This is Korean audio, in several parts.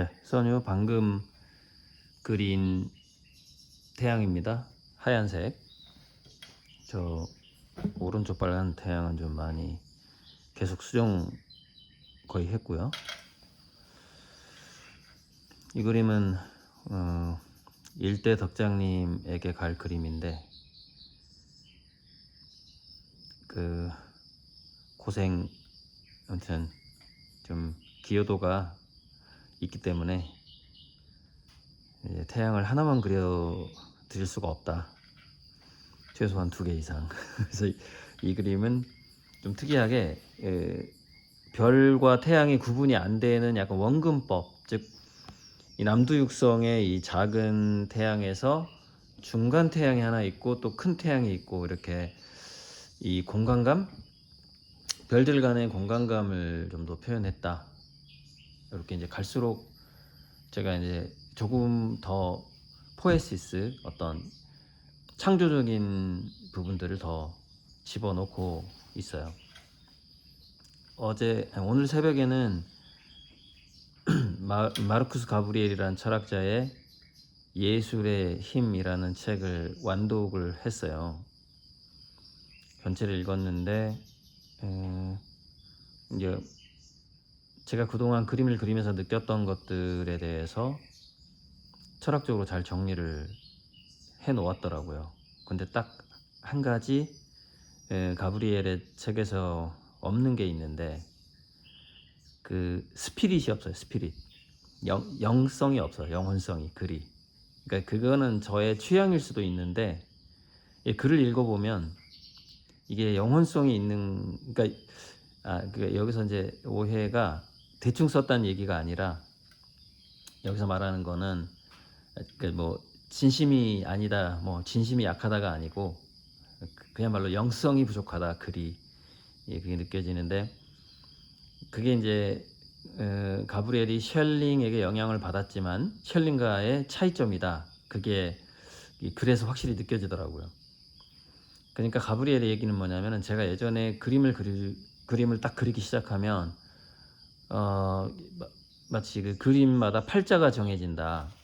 네, 선유 방금 그린 태양입니다. 하얀색. 저 오른쪽 빨간 태양은 좀 많이 계속 수정 거의 했고요. 이 그림은 어, 일대 덕장님에게 갈 그림인데 그 고생 아무튼 좀 기여도가 있기 때문에 태양을 하나만 그려 드릴 수가 없다. 최소한 두 개 이상. 그래서 이, 이 그림은 좀 특이하게 에, 별과 태양이 구분이 안 되는 약간 원근법, 즉 이 남두육성의 이 작은 태양에서 중간 태양이 하나 있고 또 큰 태양이 있고 이렇게 이 공간감, 별들 간의 공간감을 좀 더 표현했다. 이렇게 이제 갈수록 제가 이제 조금 더 포에시스 어떤 창조적인 부분들을 더 집어넣고 있어요. 어제 오늘 새벽에는 마, 마르쿠스 가브리엘이라는 철학자의 예술의 힘이라는 책을 완독을 했어요. 전체를 읽었는데 에, 이제 제가 그동안 그림을 그리면서 느꼈던 것들에 대해서 철학적으로 잘 정리를 해 놓았더라고요. 근데 딱 한 가지 에, 가브리엘의 책에서 없는 게 있는데 그 스피릿이 없어요. 스피릿. 영, 영성이 없어요. 영혼성이 글이. 그러니까 그거는 저의 취향일 수도 있는데 이 글을 읽어보면 이게 영혼성이 있는 그러니까 아, 그 여기서 이제 오해가 대충 썼다는 얘기가 아니라 여기서 말하는 거는 그뭐 진심이 아니다, 뭐 진심이 약하다가 아니고 그야말로 영성이 부족하다 글이 예, 그게 느껴지는데 그게 이제 어, 가브리엘이 셜링에게 영향을 받았지만 셜링과의 차이점이다. 그게 이 글에서 확실히 느껴지더라고요. 그러니까 가브리엘의 얘기는 뭐냐면은 제가 예전에 그림을 그리, 그림을 딱 그리기 시작하면 어, 마- 마치 그 그림마다 팔자가 정해진다.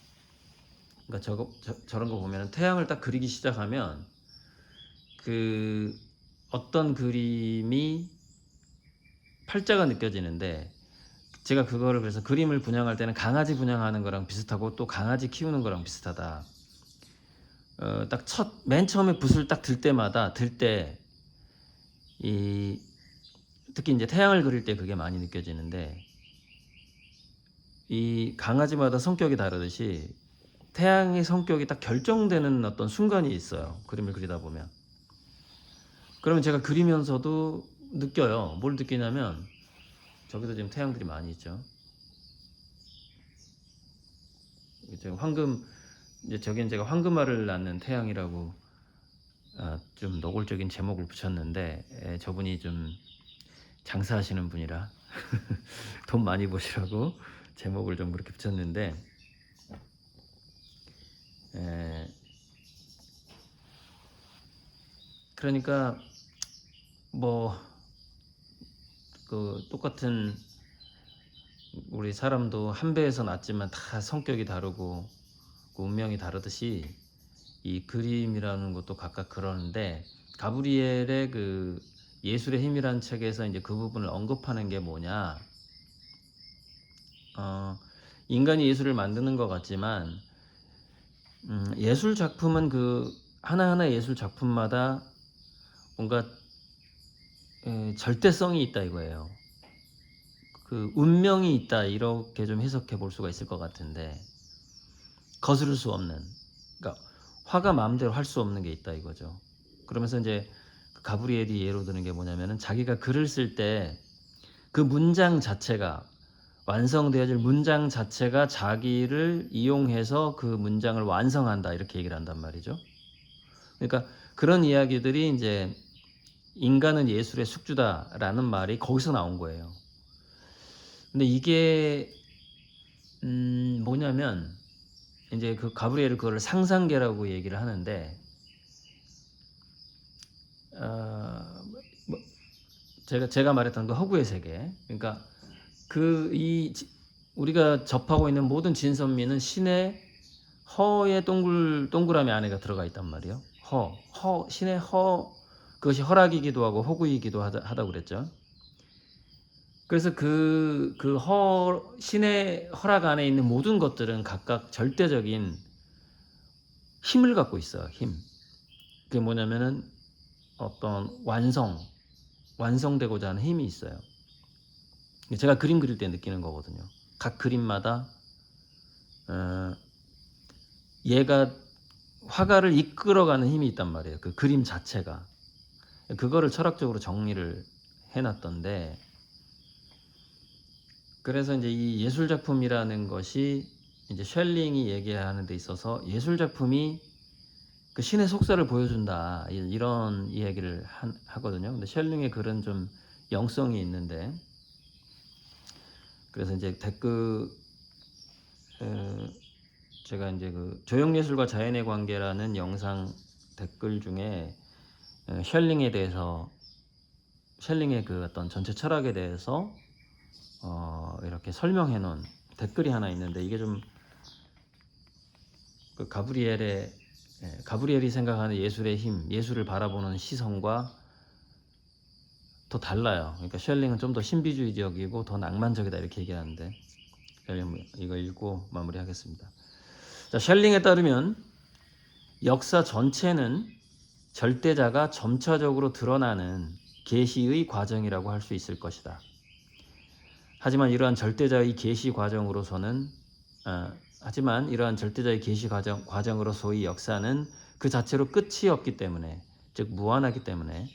그러니까 저거 저, 저런 거 보면은 태양을 딱 그리기 시작하면 그 어떤 그림이 팔자가 느껴지는데 제가 그거를 그래서 그림을 분양할 때는 강아지 분양하는 거랑 비슷하고 또 강아지 키우는 거랑 비슷하다. 어, 딱 첫 맨 처음에 붓을 딱 들 때마다 들 때 이 특히 이제 태양을 그릴 때 그게 많이 느껴지는데 이 강아지마다 성격이 다르듯이 태양의 성격이 딱 결정되는 어떤 순간이 있어요. 그림을 그리다 보면. 그러면 제가 그리면서도 느껴요. 뭘 느끼냐면 저기도 지금 태양들이 많이 있죠. 이제 황금 이제 저긴 제가 황금알을 낳는 태양이라고 아, 좀 노골적인 제목을 붙였는데 에, 저분이 좀 장사하시는 분이라 돈 많이 버시라고 제목을 좀 그렇게 붙였는데 에, 그러니까 뭐 그 똑같은 우리 사람도 한 배에서 났지만 다 성격이 다르고 그 운명이 다르듯이 이 그림이라는 것도 각각 그러는데 가브리엘의 그 예술의 힘이라는 책에서 이제 그 부분을 언급하는 게 뭐냐 어, 인간이 예술을 만드는 것 같지만 음, 예술 작품은 그 하나하나 예술 작품마다 뭔가 에, 절대성이 있다 이거예요. 그 운명이 있다 이렇게 좀 해석해 볼 수가 있을 것 같은데 거스를 수 없는 그러니까 화가 마음대로 할 수 없는 게 있다 이거죠. 그러면서 이제 그 가브리엘이 예로 드는 게 뭐냐면은 자기가 글을 쓸 때 그 문장 자체가 완성되어질 문장 자체가 자기를 이용해서 그 문장을 완성한다 이렇게 얘기를 한단 말이죠. 그러니까 그런 이야기들이 이제 인간은 예술의 숙주다라는 말이 거기서 나온 거예요. 근데 이게 음 뭐냐면 이제 그 가브리엘은 그거를 상상계라고 얘기를 하는데 어, 뭐, 제가 제가 말했던 그 허구의 세계 그러니까 그 이 우리가 접하고 있는 모든 진선미는 신의 허의 동글 동그라미 안에가 들어가 있단 말이에요. 허, 허 신의 허 그것이 허락이기도 하고 호구이기도 하다, 하다고 그랬죠. 그래서 그, 그 허, 신의 허락 안에 있는 모든 것들은 각각 절대적인 힘을 갖고 있어요. 힘. 그게 뭐냐면은 어떤 완성, 완성되고자 하는 힘이 있어요. 제가 그림 그릴 때 느끼는 거거든요. 각 그림마다 어, 얘가 화가를 이끌어가는 힘이 있단 말이에요. 그 그림 자체가 그거를 철학적으로 정리를 해놨던데 그래서 이제 이 예술 작품이라는 것이 이제 쉘링이 얘기하는 데 있어서 예술 작품이 그 신의 속사를 보여준다 이- 이런 이야기를 한- 하거든요. 근데 쉘링의 글은 좀 영성이 있는데 그래서 이제 댓글 어, 제가 이제 그 조형예술과 자연의 관계라는 영상 댓글 중에 어, 쉘링에 대해서 쉘링의 그 어떤 전체 철학에 대해서 어, 이렇게 설명해 놓은 댓글이 하나 있는데 이게 좀 그 가브리엘의 예, 가브리엘이 생각하는 예술의 힘, 예술을 바라보는 시선과 더 달라요. 그러니까 쉘링은 좀 더 신비주의적이고 더 낭만적이다 이렇게 얘기하는데 이거 읽고 마무리하겠습니다. 자, 쉘링에 따르면 역사 전체는 절대자가 점차적으로 드러나는 계시의 과정이라고 할 수 있을 것이다. 하지만 이러한 절대자의 계시 과정으로서는 어, 하지만 이러한 절대자의 계시 과정 과정으로서의 역사는 그 자체로 끝이 없기 때문에 즉 무한하기 때문에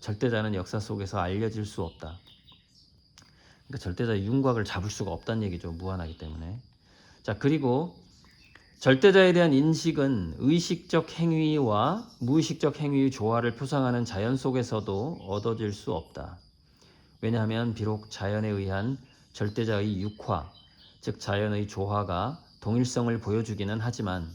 절대자는 역사 속에서 알려질 수 없다. 그러니까 절대자의 윤곽을 잡을 수가 없다는 얘기죠. 무한하기 때문에. 자 그리고 절대자에 대한 인식은 의식적 행위와 무의식적 행위의 조화를 표상하는 자연 속에서도 얻어질 수 없다. 왜냐하면 비록 자연에 의한 절대자의 육화, 즉 자연의 조화가 동일성을 보여주기는 하지만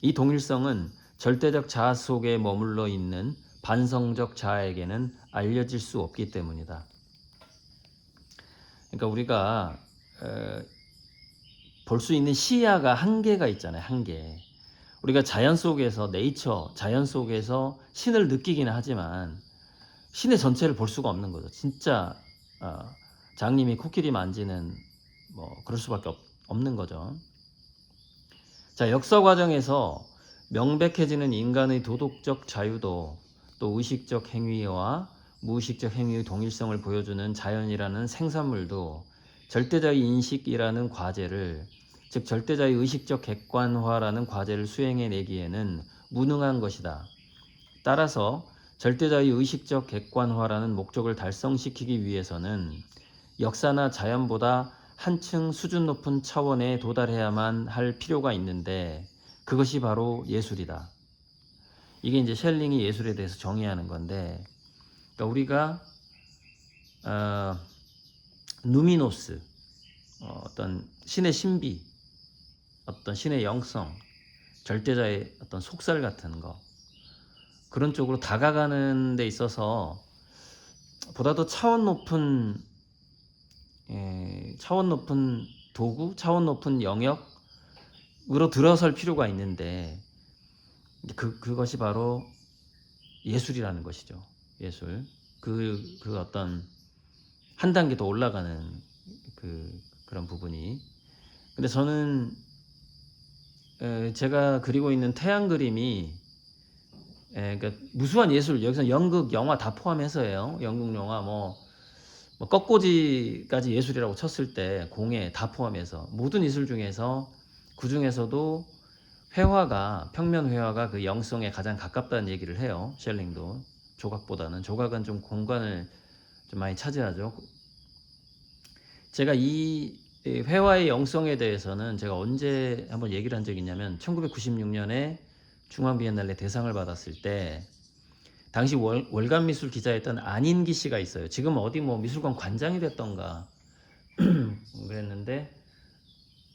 이 동일성은 절대적 자아 속에 머물러 있는 반성적 자아에게는 알려질 수 없기 때문이다. 그러니까 우리가 어, 볼수 있는 시야가 한계가 있잖아요. 한계. 우리가 자연 속에서 네이처, 자연 속에서 신을 느끼기는 하지만 신의 전체를 볼 수가 없는 거죠. 진짜 어, 장님이 코끼리 만지는 뭐 그럴 수밖에 없, 없는 거죠. 자 역사 과정에서 명백해지는 인간의 도덕적 자유도 또 의식적 행위와 무의식적 행위의 동일성을 보여주는 자연이라는 생산물도 절대자의 인식이라는 과제를 즉 절대자의 의식적 객관화라는 과제를 수행해내기에는 무능한 것이다. 따라서 절대자의 의식적 객관화라는 목적을 달성시키기 위해서는 역사나 자연보다 한층 수준 높은 차원에 도달해야만 할 필요가 있는데 그것이 바로 예술이다. 이게 이제 셸링이 예술에 대해서 정의하는 건데 그러니까 우리가 어, 누미노스 어, 어떤 신의 신비 어떤 신의 영성 절대자의 어떤 속살 같은 거 그런 쪽으로 다가가는 데 있어서 보다 더 차원 높은 에, 차원 높은 도구, 차원 높은 영역으로 들어설 필요가 있는데 그 그것이 바로 예술이라는 것이죠. 예술. 그, 그 어떤 한 단계 더 올라가는 그 그런 부분이. 근데 저는 에, 제가 그리고 있는 태양 그림이 에, 그러니까 무수한 예술 여기서 연극, 영화 다 포함해서예요. 연극, 영화 뭐, 뭐 꺾고지까지 예술이라고 쳤을 때 공예 다 포함해서 모든 예술 중에서 그 중에서도 회화가 평면 회화가 그 영성에 가장 가깝다는 얘기를 해요. 셸링도 조각보다는 조각은 좀 공간을 좀 많이 차지하죠. 제가 이 회화의 영성에 대해서는 제가 언제 한번 얘기를 한 적이 있냐면 1996년에 중앙 비엔날레 대상을 받았을 때 당시 월, 월간 미술 기자였던 안인기 씨가 있어요. 지금 어디 뭐 미술관 관장이 됐던가 그랬는데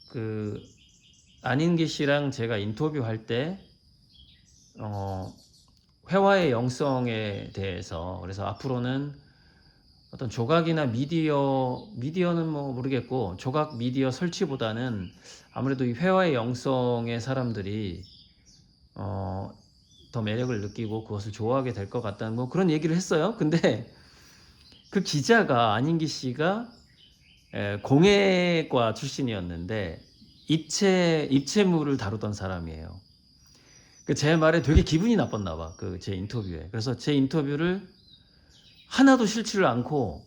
그 안인기 씨랑 제가 인터뷰할 때 어, 회화의 영성에 대해서 그래서 앞으로는 어떤 조각이나 미디어 미디어는 뭐 모르겠고 조각 미디어 설치보다는 아무래도 이 회화의 영성의 사람들이 어, 더 매력을 느끼고 그것을 좋아하게 될 것 같다는 뭐 그런 얘기를 했어요. 근데 그 기자가 안인기 씨가 에, 공예과 출신이었는데 입체 입체물을 다루던 사람이에요. 그 제 말에 되게 기분이 나빴나 봐. 그 제 인터뷰에. 그래서 제 인터뷰를 하나도 싫지를 않고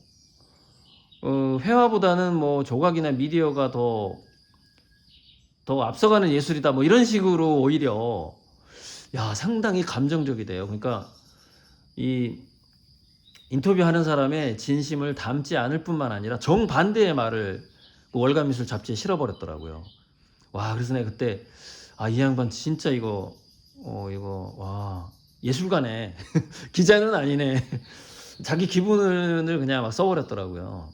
어, 회화보다는 뭐 조각이나 미디어가 더 더 앞서가는 예술이다 뭐 이런 식으로 오히려 야 상당히 감정적이 돼요. 그러니까 이 인터뷰하는 사람의 진심을 담지 않을 뿐만 아니라 정반대의 말을 그 월간미술 잡지에 실어버렸더라고요. 와 그래서 내가 그때 아 이 양반 진짜 이거 어 이거 와 예술가네 기자는 아니네 자기 기분을 그냥 막 써버렸더라고요.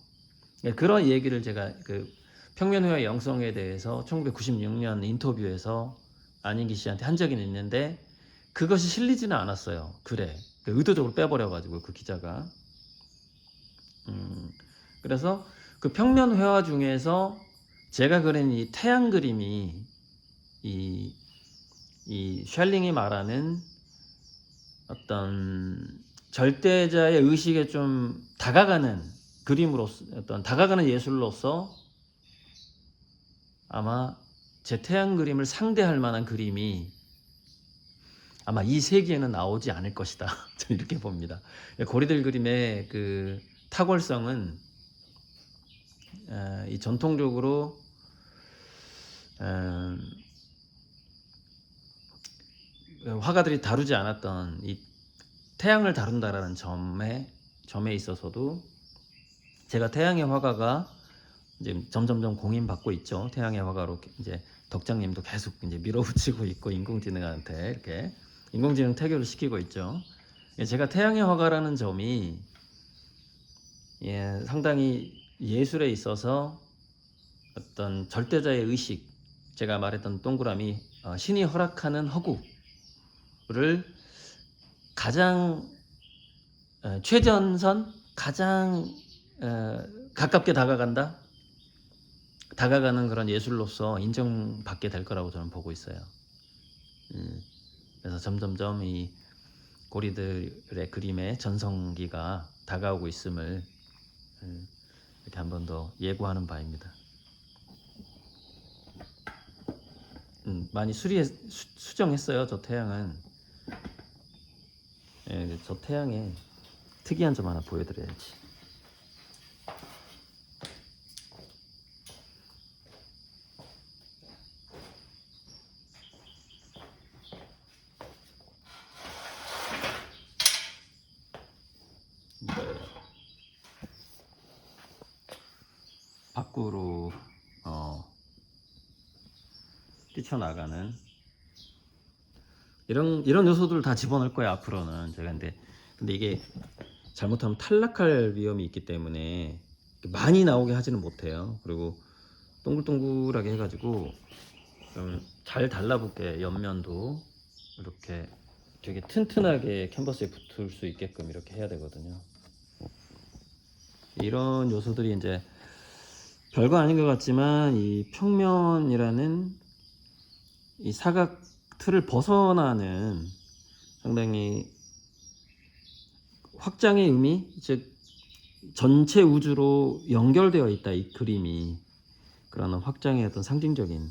예, 그런 얘기를 제가 그 평면회화 영성에 대해서 1996년 인터뷰에서 안인기 씨한테 한 적이 있는데 그것이 실리지는 않았어요. 그래. 그 의도적으로 빼버려가지고 그 기자가. 음, 그래서 그 평면 회화 중에서 제가 그린 이 태양 그림이 이, 이 셜링이 말하는 어떤 절대자의 의식에 좀 다가가는 그림으로서 어떤 다가가는 예술로서 아마 제 태양 그림을 상대할 만한 그림이 아마 이 세기에는 나오지 않을 것이다. 저는 이렇게 봅니다. 고리들 그림의 그 탁월성은 어, 이 전통적으로 어, 화가들이 다루지 않았던 이 태양을 다룬다라는 점에 점에 있어서도 제가 태양의 화가가 이제 점점점 공인받고 있죠. 태양의 화가로 이제 덕장님도 계속 이제 밀어붙이고 있고 인공지능한테 이렇게 인공지능 태교를 시키고 있죠. 예, 제가 태양의 화가라는 점이 예, 상당히 예술에 있어서 어떤 절대자의 의식, 제가 말했던 동그라미 어, 신이 허락하는 허구를 가장 어, 최전선, 가장 어, 가깝게 다가간다. 다가가는 그런 예술로서 인정받게 될 거라고 저는 보고 있어요. 음, 그래서 점점점 이 고리들의 그림의 전성기가 다가오고 있음을 음, 이렇게 한 번 더 예고하는 바입니다. 음, 많이 수리해 수, 수정했어요. 저 태양은. 예, 저 태양에 특이한 점 하나 보여드려야지. 밖으로 어, 뛰쳐나가는 이런 이런 요소들을 다 집어넣을 거야 앞으로는 제가 근데 근데 이게 잘못하면 탈락할 위험이 있기 때문에 많이 나오게 하지는 못해요. 그리고 동글동글하게 해가지고 좀 잘 달라붙게 옆면도 이렇게 되게 튼튼하게 캔버스에 붙을 수 있게끔 이렇게 해야 되거든요. 이런 요소들이 이제 별거 아닌 것 같지만 이 평면이라는 이 사각 틀을 벗어나는 상당히 확장의 의미, 즉 전체 우주로 연결되어 있다 이 그림이 그런 확장의 어떤 상징적인.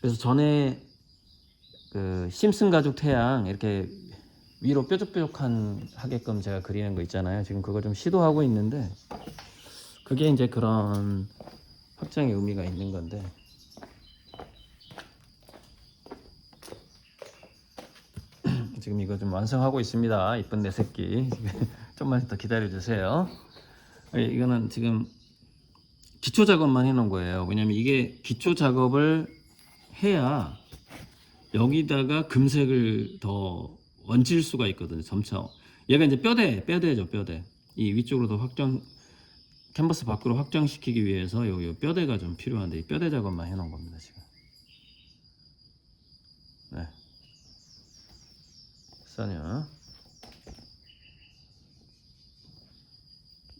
그래서 전에 그 심슨 가족 태양 이렇게 위로 뾰족뾰족한 하게끔 제가 그리는 거 있잖아요. 지금 그거 좀 시도하고 있는데 그게 이제 그런 확장의 의미가 있는 건데 지금 이거 좀 완성하고 있습니다. 이쁜 내 새끼 좀만 더 기다려 주세요. 이거는 지금 기초 작업만 해 놓은 거예요. 왜냐면 이게 기초 작업을 해야 여기다가 금색을 더 얹을 수가 있거든요. 점차 얘가 이제 뼈대 뼈대죠 뼈대 이 위쪽으로 더 확장 캔버스 밖으로 확장시키기 위해서 여기 뼈대가 좀 필요한데 이 뼈대 작업만 해놓은 겁니다 지금. 네. 써녀.